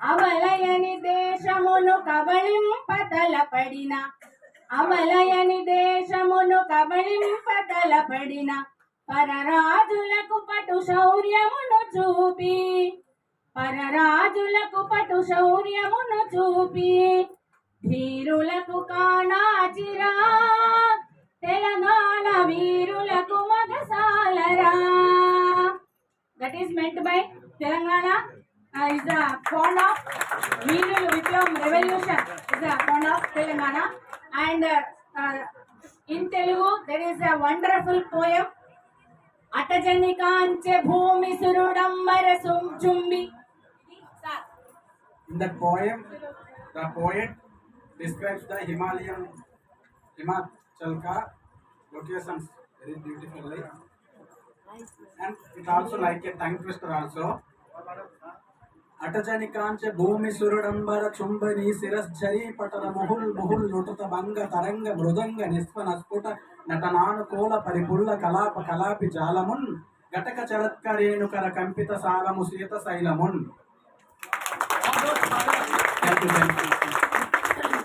అవలయని దేశమును కబళింపతల పడిన అవలయని దేశమును కబళింపతల పడిన పరరాజులకు పటు శౌర్యమును చూపి. పరరాజులకు పటు శౌర్యమును చూపి. ధీరులకు కాణాచిరా. తెలంగాణ వీరులకు మగసాలరా that is meant by Telangana is the found of వీరులు విప్లవం revolution is the found of Telangana and in Telugu there is a wonderful poem అటజని కాంచె భూమి సురుడంబర సుం- In that poem, the poet describes the Himalayan Himachalka locations very beautifully. And it also like a tongue twister also. అటజని కాంచ భూమి సురుడంబర చుంబని శిరశ్చరీ పటల ముహుల్ ముహుల్ నుటుత భంగ తరంగ మృదంగ నిస్వన స్ఫుట నటనానుకూల పరిపుల్ల కలాప కలాపి జాలమున్ ఘటక చరత్కరేణుకర కంపిత సాలము శీత శైలమున్. Thank you thank you